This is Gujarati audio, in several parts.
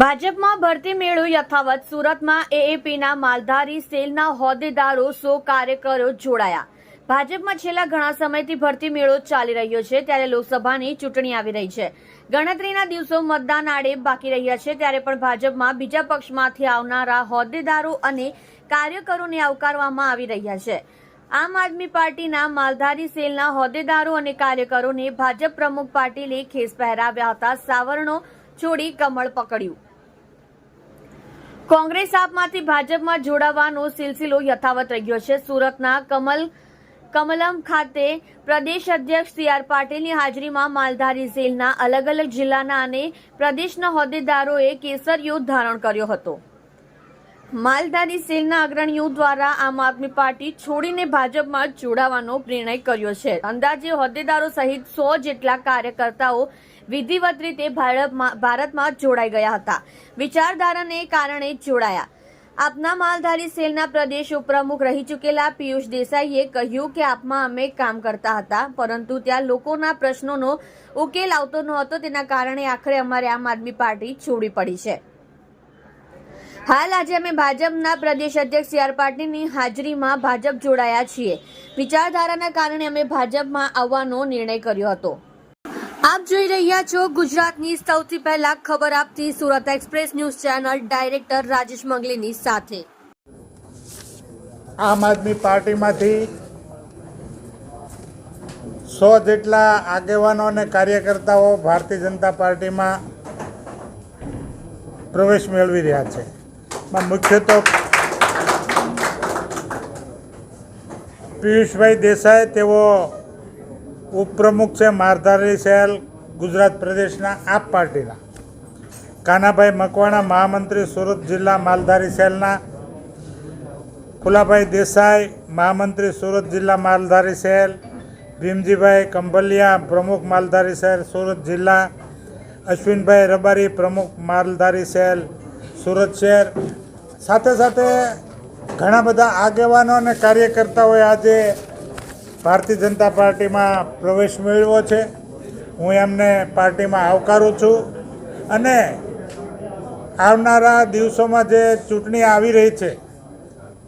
ભાજપમાં ભરતી મેળો યથાવત. સુરતમાં એએપીના માલધારી સેલના હોદ્દેદારો સો કાર્યકરો જોડાયા. ભાજપમાં છેલ્લા ઘણા સમયથી ભરતી મેળો ચાલી રહ્યો છે, ત્યારે લોકસભાની ચૂંટણી આવી રહી છે. ગણતરીના દિવસો મતદાન આડે બાકી રહ્યા છે, ત્યારે પણ ભાજપમાં બીજા પક્ષમાંથી આવનારા હોદ્દેદારો અને કાર્યકરોને આવકારવામાં આવી રહ્યા છે. આમ આદમી પાર્ટીના માલધારી સેલના હોદ્દેદારો અને કાર્યકરોને ભાજપ પ્રમુખ પાટીલે ખેસ પહેરાવ્યા હતા, સાવરણો છોડી કમળ પકડ્યું. કોંગ્રેસ આપમાંથી ભાજપમાં જોડાવાનો સિલસિલો યથાવત રહ્યો છે. સુરતના કમલ, કમલમ ખાતે પ્રદેશ અધ્યક્ષ સી આર પાટીલની હાજરીમાં માલધારી સેલના અલગ અલગ જિલ્લાના અને પ્રદેશના હોદ્દેદારોએ કેસરીયો ધારણ કર્યો હતો. માલધારી સેલના અગ્રણીઓ દ્વારા આમ આદમી પાર્ટી છોડીને ભાજપમાં જોડાવાનો નિર્ણય કર્યો છે. અંદાજે હોદ્દેદારો સહિત સો જેટલા કાર્યકર્તાઓ વિધિવત રીતે ભારતમાં જોડાઈ ગયા હતા. વિચારધારાને કારણે જોડાયા. આપના માલધારી સેલના પ્રદેશ ઉપપ્રમુખ રહી ચૂકેલા પિયુષ દેસાઈએ કહ્યું કે આપમાં અમે કામ કરતા હતા, પરંતુ ત્યાં લોકોના પ્રશ્નોનો ઉકેલ આવતો નહોતો, તેના કારણે આખરે અમારે આમ આદમી પાર્ટી છોડી પડી છે. હાલ આજે અમે ભાજપના પ્રદેશ અધ્યક્ષ સી આર પાટીલની હાજરીમાં ભાજપ જોડાયા છીએ. વિચારધારાના કારણે અમે ભાજપમાં આવવાનો નિર્ણય કર્યો હતો. આપ જોઈ રહ્યા છો ગુજરાતની સૌથી પહેલા ખબર આપતી Surat express news channel director Rajesh મંગલીની સાથે. આમ આદમી પાર્ટીમાંથી સો જેટલા આગેવાનો અને કાર્યકર્તાઓ ભારતીય જનતા પાર્ટીમાં પ્રવેશ મેળવી રહ્યા છે. એમાં મુખ્ય તો પિયુષભાઈ દેસાઈ, તેઓ ઉપપ્રમુખ છે મારધારી સેલ ગુજરાત પ્રદેશના આપ પાર્ટીના. કાનાભાઈ મકવાણા મહામંત્રી સુરત જિલ્લા માલધારી સેલના. ફુલાભાઈ દેસાઈ મહામંત્રી સુરત જિલ્લા માલધારી સેલ. ભીમજીભાઈ કંભલિયા પ્રમુખ માલધારી સેલ સુરત જિલ્લા. અશ્વિનભાઈ રબારી પ્રમુખ માલધારી સેલ સુરત શહેર. સાથે સાથે ઘણા બધા આગેવાનો અને કાર્યકર્તાઓએ આજે ભારતીય જનતા પાર્ટીમાં પ્રવેશ મેળવ્યો છે. હું એમને પાર્ટીમાં આવકારું છું. અને આવનારા દિવસોમાં જે ચૂંટણી આવી રહી છે,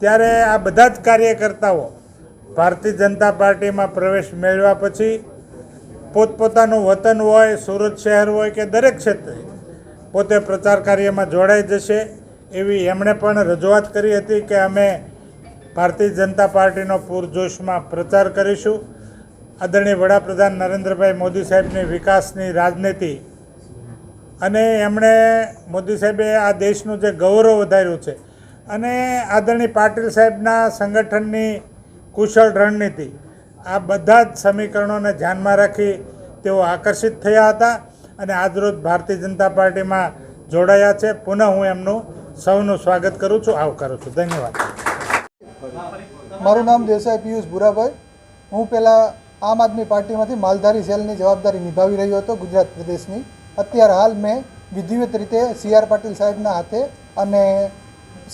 ત્યારે આ બધા જ કાર્યકર્તાઓ ભારતીય જનતા પાર્ટીમાં પ્રવેશ મેળવ્યા પછી પોતપોતાનું વતન હોય, સુરત શહેર હોય કે દરેક ક્ષેત્રે પોતે પ્રચાર કાર્યમાં જોડાઈ જશે, એવી એમણે પણ રજૂઆત કરી હતી કે અમે ભારતીય જનતા પાર્ટીનો પૂરજોશમાં પ્રચાર કરીશું. આદરણીય વડાપ્રધાન નરેન્દ્રભાઈ મોદી સાહેબની વિકાસની રાજનીતિ. અને એમણે મોદી સાહેબે આ દેશનું જે ગૌરવ વધાર્યું છે. અને આદરણીય પાટીલ સાહેબના સંગઠનની કુશળ રણનીતિ. આ બધા જ સમીકરણોને ધ્યાનમાં રાખી તેઓ આકર્ષિત થયા હતા અને આજરોજ ભારતીય જનતા પાર્ટીમાં જોડાયા છે. પુનઃ હું એમનું સૌનું સ્વાગત કરું છું. આવકારું છું. ધન્યવાદ. મારું નામ દેસાઈ પિયુષ ભુરાભાઈ. હું પહેલાં આમ આદમી પાર્ટીમાંથી માલધારી સેલની જવાબદારી નિભાવી રહ્યો હતો ગુજરાત પ્રદેશની. અત્યારે હાલ મેં વિધિવત રીતે સી આર પાટીલ સાહેબના હાથે અને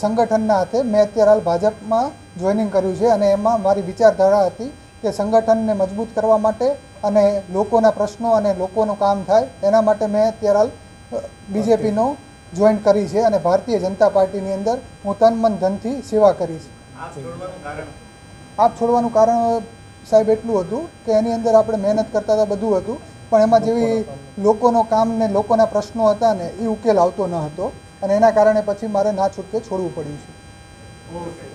સંગઠનના હાથે મેં અત્યારે હાલ ભાજપમાં જોઈનિંગ કર્યું છે અને એમાં મારી વિચારધારા હતી કે સંગઠનને મજબૂત કરવા માટે અને લોકોના પ્રશ્નો અને લોકોનું કામ થાય એના માટે મેં અત્યારે હાલ બીજેપીનો જોઈન કરી છે અને ભારતીય જનતા પાર્ટીની અંદર હું તન મન ધનથી સેવા કરીશ. આપ છોડવાનું કારણ? સાહેબ એટલું હતું કે એની અંદર આપણે મહેનત કરતા હતા બધું હતું. પણ એમાં જેવી લોકોનો કામ ને લોકોના પ્રશ્નો હતા ને એ ઉકેલ આવતો ન હતો. અને એના કારણે પછી મારે ના છૂટકે છોડવું પડ્યું છે.